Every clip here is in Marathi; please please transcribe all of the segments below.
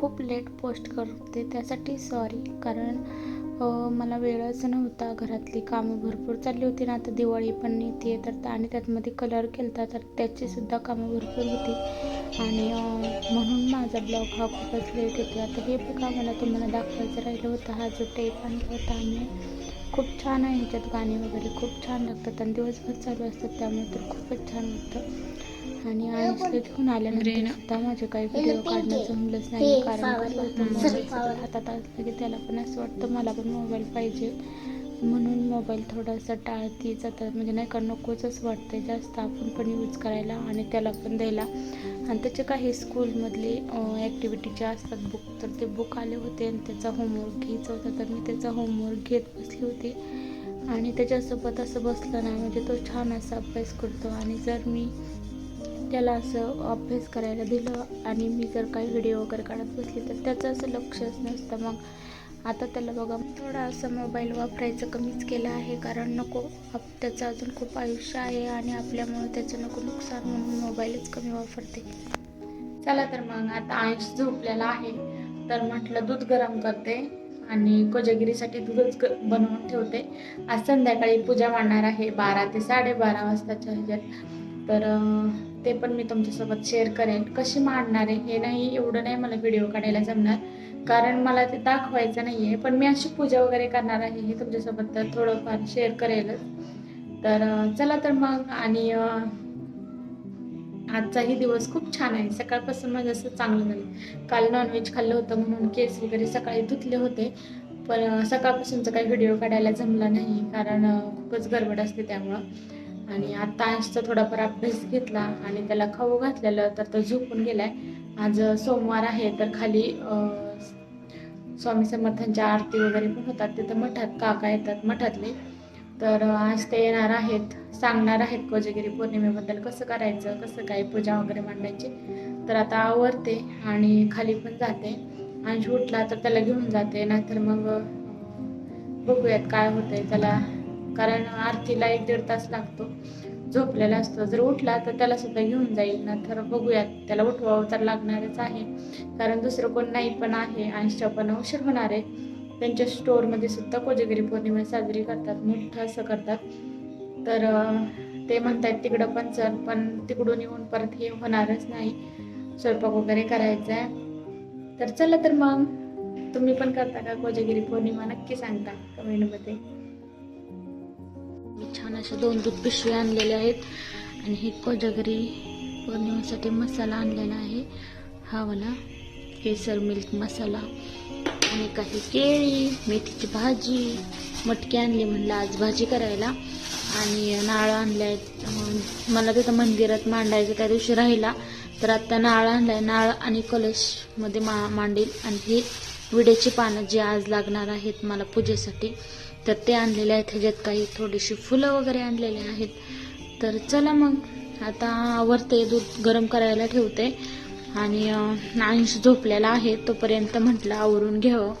खूप लेट पोस्ट करते त्यासाठी सॉरी कारण मला वेळच नव्हता घरातली कामं भरपूर चालली होती ना आता दिवाळी पण येते तर आणि त्यातमध्ये कलर केलता तर त्याचीसुद्धा कामं भरपूर होती. आणि म्हणून माझा ब्लॉग हा खूपच लेट येतो. आता हे बघा मला तुम्हाला दाखवायचं राहिलं होतं हा जो टेप आणला होता आम्ही खूप छान आहे ह्याच्यात गाणी वगैरे खूप छान लागतात आणि दिवसभर चालू असतात त्यामुळे तर खूपच छान वाटतं. आणि आयुषला घेऊन आल्यानंतर सुद्धा माझे काही व्हिडिओ काढणं जमलंच नाही. कारण कसं होतं मोबाईल हातात असलं की त्याला पण असं वाटतं मला पण मोबाईल पाहिजे. म्हणून मोबाईल थोडासा टाळती जातात म्हणजे नाही का नकोच असं वाटतं जास्त. आपण पण यूज करायला आणि त्याला पण द्यायला. आणि त्याचे काही स्कूलमधले ॲक्टिव्हिटीचे असतात बुक तर ते बुक आले होते आणि त्याचा होमवर्क घ्यायचा होता. तर मी त्याचा होमवर्क घेत बसली होती. आणि त्याच्यासोबत असं बसलं नाही म्हणजे तो छान असा अभ्यास करतो. आणि जर मी त्याला असं अभ्यास करायला दिलं आणि मी जर काही व्हिडिओ वगैरे काढत बसली तर त्याचं असं लक्षच नसतं. मग आता त्याला बघा थोडा असं मोबाईल वापरायचं कमीच केलं आहे कारण नको आप त्याचं अजून खूप आयुष्य आहे आणि आपल्यामुळे त्याचं नको नुकसान म्हणून मोबाईलच कमी वापरते. चला तर मग आता आयुष झोपलेला आहे. तर म्हटलं दूध गरम करते आणि कोजागिरीसाठी दूधच ग बनवून ठेवते. आज संध्याकाळी पूजा मांडणार आहे बारा ते साडेबारा वाजताच्या ह्याच्यात. तर ते पण मी तुमच्यासोबत शेअर करेन. कशी मांडणार आहे हे नाही एवढं नाही मला व्हिडिओ काढायला जमणार. कारण मला ते दाखवायचं नाही आहे पण मी अशी पूजा वगैरे करणार आहे हे तुमच्यासोबत तर थोडंफार शेअर करेलच. तर चला तर मग आणि आजचाही दिवस खूप छान आहे. सकाळपासून माझं असं चांगलं झालं. काल नॉनव्हेज खाल्लं होतं म्हणून केस वगैरे सकाळी धुतले होते. पण सकाळपासूनचा काही व्हिडिओ काढायला जमला नाही कारण खूपच गडबड असते त्यामुळं. आणि आता अंशचा थोडाफार अभ्यास घेतला आणि त्याला खाऊ घातलेलं तर तो झोपून गेलाय. आज सोमवार आहे तर खाली स्वामी समर्थांच्या आरती वगैरे पण होतात. तिथं मठात काका येतात मठातले. तर आज ते येणार आहेत सांगणार आहेत कोजगिरी पौर्णिमेबद्दल कसं करायचं कसं काय पूजा वगैरे मांडायची. तर आता आवरते आणि खाली पण जाते. अंश उठला तर त्याला घेऊन जाते नाहीतर मग बघूयात काय होतंय. त्याला कारण आरतीला एक दीड तास लागतो. झोपलेला असतो. जर उठला तर त्याला सुद्धा घेऊन जाईल. ना तर बघूयात. त्याला उठवावं तर लागणारच आहे. कारण दुसरं कोण नाही पण आहे. अंशच्या पण उशीर होणार आहे. त्यांच्या स्टोअरमध्ये सुद्धा कोजागिरी पौर्णिमा साजरी करतात. मोठं असं करतात. तर ते म्हणतात तिकडं पण चल. पण तिकडून येऊन परत हे होणारच नाही. स्वयंपाक वगैरे करायचा आहे. तर चला तर मग. तुम्ही पण करता का कोजागिरी पौर्णिमा? नक्की सांगता कमेंटमध्ये. मी छान अशा दोन दूध पिशवी आणलेल्या आहेत. आणि हे कोजागरी पौर्णिमेसाठी मसाला आणलेला आहे. हा वाला केसर मिल्क मसाला. आणि काही केळी मेथीची भाजी मटकी आणली म्हणलं आज भाजी करायला. आणि नाळ आणले आहेत. मला तिथं मंदिरात मांडायचं त्या दिवशी राहिला. तर आत्ता नाळ आणलं आहे नाळ आणि कलशमध्ये मा मांडेल. आणि हे विड्याची पानं जी आज लागणार आहेत मला पूजेसाठी. तर ते आणलेले आहेत. ह्याच्यात काही थोडीशी फुलं वगैरे आणलेले आहेत. तर चला मग. आता आवरते दूध गरम करायला ठेवते. आणि अं, अंश झोपलेला आहे तोपर्यंत म्हटलं आवरून घ्यावं.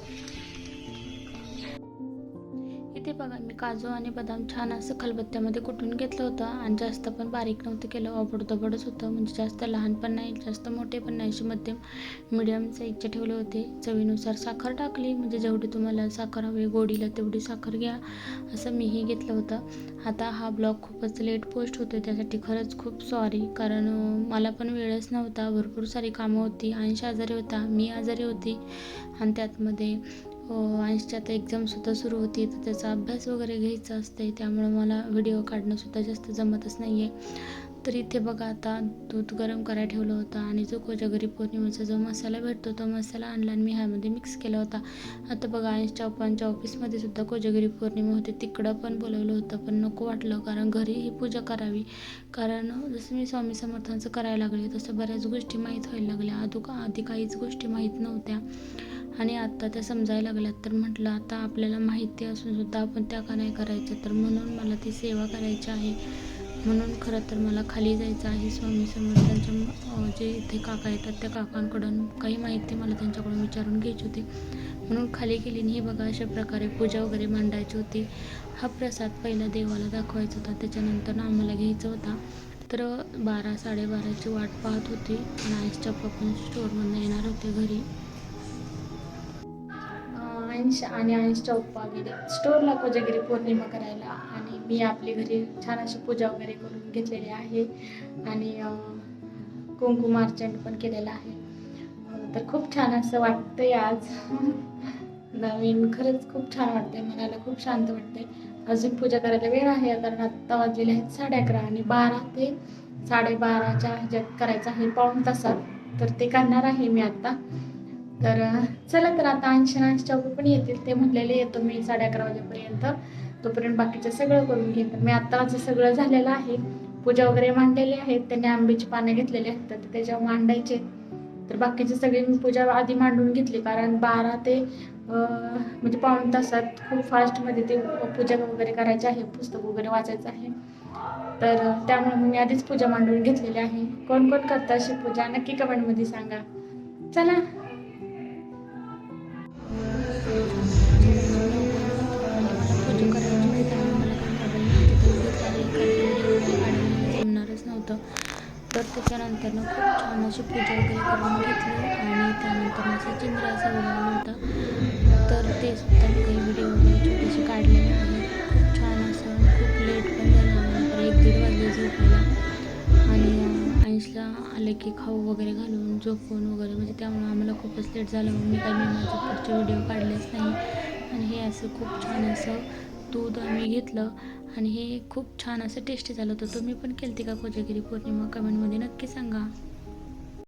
मी काजू आणि बदाम छान असं खलबत्त्यामध्ये कुटून घेतलं होतं आणि जास्त पण बारीक नव्हतं केलं. अबडधबडच होतं. म्हणजे जास्त लहान पण नाही जास्त मोठे पण नाही. असे मध्यम मिडियम साईजचे ठेवले होते. चवीनुसार साखर टाकली. म्हणजे जेवढी तुम्हाला साखर हवी गोडीला तेवढी साखर घ्या असं मीही घेतलं होतं. आता हा ब्लॉग खूपच लेट पोस्ट होतो त्यासाठी खरंच खूप सॉरी कारण मला पण वेळच नव्हता. भरपूर सारी कामं होती. आणि आजारी होता. मी आजारी होती. आणि त्यातमध्ये हो, हो. अंशची आता एक्झामसुद्धा सुरू होती तर त्याचा अभ्यास वगैरे घ्यायचा असते त्यामुळं मला व्हिडिओ काढणंसुद्धा जास्त जमतच नाही आहे तर इथे बघा आता दूध गरम करायला ठेवलं होतं आणि जो कोजागरी पौर्णिमेचा जो मसाला भेटतो तो मसाला आणला आणि मी ह्यामध्ये मिक्स केला होता. आता बघा अंशच्या पप्पांच्या ऑफिसमध्ये सुद्धा कोजागरी पौर्णिमा होती. तिकडं पण बोलवलं होतं पण नको वाटलं कारण घरी ही पूजा करावी. कारण जसं मी स्वामी समर्थांचं करायला लागले तसं बऱ्याच गोष्टी माहीत व्हायला लागल्या. आधू आधी काहीच गोष्टी माहीत नव्हत्या. आणि आत्ता त्या समजायला लागल्यात तर म्हटलं आता आपल्याला माहिती असून सुद्धा आपण त्या का नाही करायचं? तर म्हणून मला ती सेवा करायची आहे. म्हणून खरं तर मला खाली जायचं आहे स्वामी समर्थांच्या जे इथे काका येतात त्या काकांकडून काही माहिती मला त्यांच्याकडून विचारून घ्यायची होती. म्हणून खाली गेली ही हे बघा अशा प्रकारे पूजा वगैरे मांडायची होती. हा प्रसाद पहिला देवाला दाखवायचा होता त्याच्यानंतर आम्हाला घ्यायचा होता. तर बारा साडेबाराची वाट पाहत होती आणि आईसच्या पप्पा स्टोअरमधून येणार होते घरी. अंश आणि अंशच्या पप्पा गेले स्टोरला कोजागिरी पौर्णिमा करायला आणि मी आपली घरी छान अशी पूजा वगैरे करून घेतलेली आहे आणि कुंकुम अर्चन पण केलेलं आहे. तर खूप छान असं वाटतंय आज. नवीन खरंच खूप छान वाटतंय मनाला खूप शांत वाटतंय. अजून पूजा करायला वेळ आहे कारण आत्ता वाजलेले आहेत साडे अकरा आणि बारा ते साडेबाराच्या ह्याच्यात करायचं आहे पाऊण तासात. तर ते करणार आहे मी आत्ता तर चला तर आता ऐंशी ऐंशी पण येतील. ते म्हणलेले येतो मी साडे अकरा वाजेपर्यंत. तोपर्यंत बाकीचं सगळं करून घेईन मी आत्ताचं सगळं झालेलं आहे पूजा वगैरे मांडलेली आहेत त्यांनी आंब्याची पानं घेतलेली आहेत तर त्याच्यावर मांडायचे. तर बाकीची सगळी मी पूजा आधी मांडून घेतली कारण बारा ते म्हणजे पाऊण तासात खूप फास्टमध्ये ते पूजा वगैरे करायची आहे पुस्तक वगैरे वाचायचं आहे. तर त्यामुळे मी आधीच पूजा मांडून घेतलेली आहे. कोण कोण करतं अशी पूजा? नक्की कमेंटमध्ये सांगा. चला. होतं. तर त्याच्यानंतरनं खूप छान अशी पूजा वगैरे करून घेतली आणि त्यानंतर असं चिंद्राचं वगैरे होतं तर ते सुद्धा मी काही व्हिडिओ वगैरे छोटेसे काढले आहेत खूप छान असं खूप लेट पण झालं नंतर एक दीड वाजले झोपायला. आणि अं, आईसला आले की खाऊ वगैरे घालून झोपून वगैरे. म्हणजे त्यामुळे आम्हाला खूपच लेट झालं. मी काही मी माझ्या पुढचे व्हिडिओ काढलेच नाही. आणि हे असं खूप छान असं दूध आम्ही घेतलं आणि हे खूप छान असं टेस्टी झालं होतं. तुम्ही पण केलते का कोजागिरी पौर्णिमा? कमेंटमध्ये नक्की सांगा.